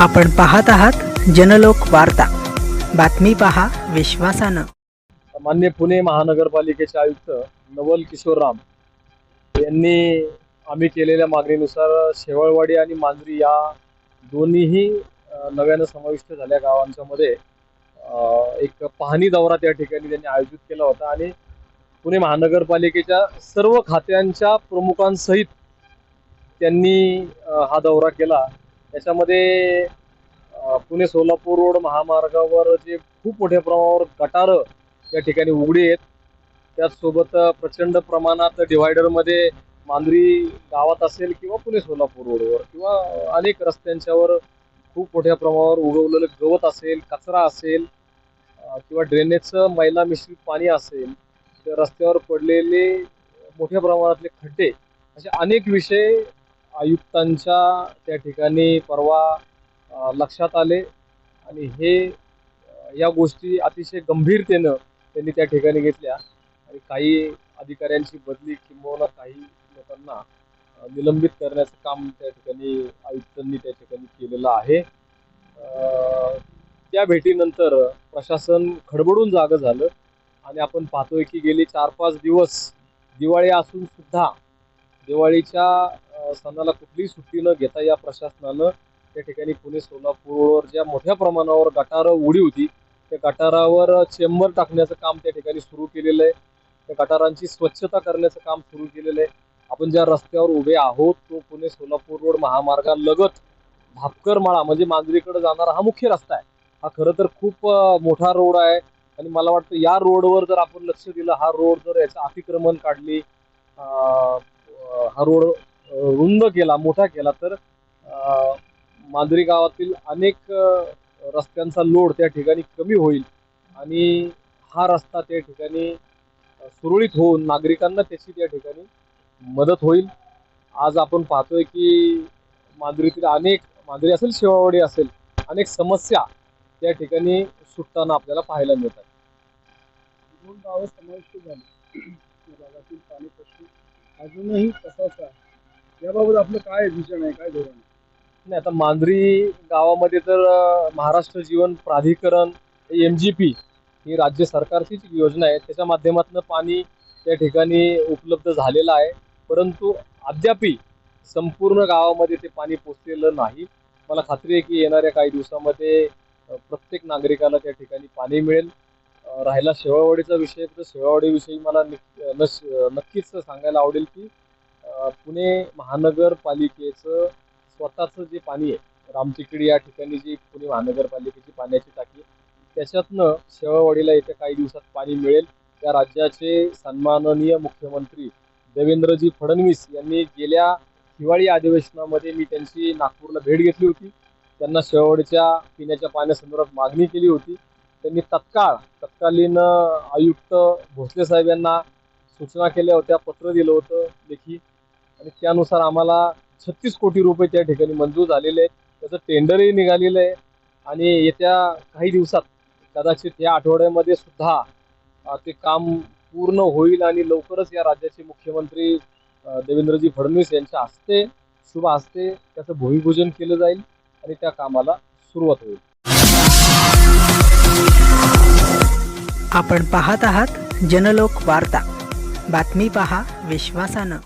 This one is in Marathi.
आपण पाहत आहात जनलोक वार्ता. बातमी पहा विश्वासानं. मान्य पुणे महानगरपालिकेचे आयुक्त नवल किशोर राम यांनी आम्ही केलेल्या मागणीनुसार शेवळवाडी आणि मांजरी या दोन्हीही नव्यानं समाविष्ट झाल्या गावांच्या मध्ये एक पाहणी दौरा त्या ठिकाणी त्यांनी आयोजित केला होता आणि पुणे महानगरपालिकेच्या सर्व खात्यांच्या प्रमुखांसहित त्यांनी हा दौरा केला. त्याच्यामध्ये पुणे सोलापूर रोड महामार्गावर जे खूप मोठ्या प्रमाणावर गटारं या ठिकाणी उघडी आहेत. त्याचसोबत प्रचंड प्रमाणात डिव्हायडरमध्ये मांजरी गावात असेल किंवा पुणे सोलापूर रोडवर किंवा अनेक रस्त्यांच्यावर खूप मोठ्या प्रमाणावर उगवलेलं गवत असेल कचरा असेल किंवा ड्रेनेजचं मैला मिश्रित पाणी असेल त्या रस्त्यावर पडलेले मोठ्या प्रमाणातले खड्डे असे अनेक विषय आयुक्तांच्या त्या ठिकाणी परवा लक्षात आले. आणि हे या गोष्टी अतिशय गंभीरतेनं त्यांनी त्या ठिकाणी घेतल्या. आणि काही अधिकाऱ्यांची बदली किंबहुना काही लोकांना निलंबित करण्याचं काम त्या ठिकाणी आयुक्तांनी त्या ठिकाणी केलेलं आहे. त्या भेटीनंतर प्रशासन खडबडून जागं झालं. आणि आपण पाहतोय की गेले चार पाच दिवस दिवाळी असून सुद्धा दिवाळीच्या सणाला कुठलीही सुट्टी न घेता या प्रशासनानं त्या ठिकाणी पुणे सोलापूरवर ज्या मोठ्या प्रमाणावर गटारं उडी होती त्या गटारावर चेंबर टाकण्याचं काम त्या ठिकाणी सुरू केलेलं आहे. त्या गटारांची स्वच्छता करण्याचं काम सुरू केलेलं आहे. आपण ज्या रस्त्यावर उभे आहोत तो पुणे सोलापूर रोड महामार्गालगत भापकर माळा म्हणजे मांजरीकडे जाणारा हा मुख्य रस्ता आहे. हा खरं तर खूप मोठा रोड आहे आणि मला वाटतं या रोडवर जर आपण लक्ष दिलं हा रोड जर याचं अतिक्रमण काढली हा रोड रुंद केला मोठा केला तर मांजरी गावातील अनेक रस्त्यांचा लोड त्या ठिकाणी कमी होईल आणि हा रस्ता त्या ठिकाणी सुरळीत होऊन नागरिकांना त्याची त्या ठिकाणी मदत होईल. आज आपण पाहतोय की मांजरीतील अनेक मांजरी असेल शेवावडी असेल अनेक समस्या त्या ठिकाणी सुटताना आपल्याला पाहायला मिळतात. दोन गावं समाविष्ट झाली. या भागातील पाणी प्रश्न अजूनही तसाच आहे. याबाबत आपलं काय विषय आहे काय धोरण नाही आता मांजरी गावामध्ये तर महाराष्ट्र जीवन प्राधिकरण एम जी पी ही राज्य सरकारचीच योजना आहे. त्याच्या माध्यमातून पाणी त्या ठिकाणी उपलब्ध झालेलं आहे. परंतु अद्यापही संपूर्ण गावामध्ये ते पाणी पोचलेलं नाही. मला खात्री आहे की येणाऱ्या काही दिवसामध्ये प्रत्येक नागरिकाला त्या ठिकाणी पाणी मिळेल. राहिला शेवाळवाडीचा विषय तर शेवाळवाडीविषयी मला नक्कीच सांगायला आवडेल की पुणे महानगरपालिकेचं स्वतःचं जे पाणी आहे रामचिकडी या ठिकाणी जी पुणे महानगरपालिकेची पाण्याची टाकी त्याच्यातनं शेवावाडीला येत्या काही दिवसात पाणी मिळेल. त्या राज्याचे सन्माननीय मुख्यमंत्री देवेंद्रजी फडणवीस यांनी गेल्या हिवाळी अधिवेशनामध्ये मी त्यांची नागपूरला भेट घेतली होती. त्यांना शेवावडीच्या पिण्याच्या पाण्यासंदर्भात मागणी केली होती. त्यांनी तत्काळ तत्कालीन आयुक्त भोसले साहेब यांना सूचना केल्या होत्या पत्र दिलं होतं लेखी. आणि त्यानुसार आम्हाला छत्तीस कोटी रुपये त्या ठिकाणी मंजूर झालेले आहेत. त्याचं टेंडरही निघालेलं आहे. आणि येत्या काही दिवसात कदाचित या आठवड्यामध्ये सुद्धा ते काम पूर्ण होईल आणि लवकरच या राज्याचे मुख्यमंत्री देवेंद्रजी फडणवीस यांच्या हस्ते शुभ हस्ते त्याचं भूमिपूजन केलं जाईल आणि त्या कामाला सुरुवात होईल. आपण पाहत आहात जनलोक वार्ता. बातमी पहा विश्वासानं.